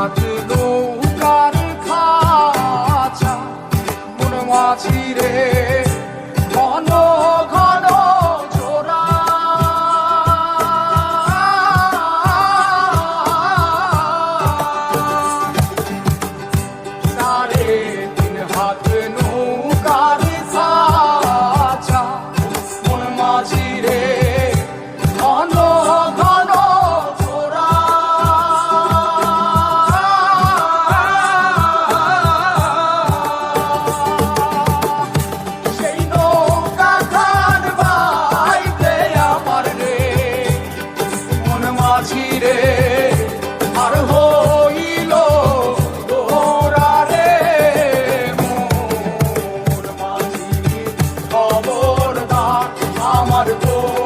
আজ নৌকার মাছি রে মন আমার তো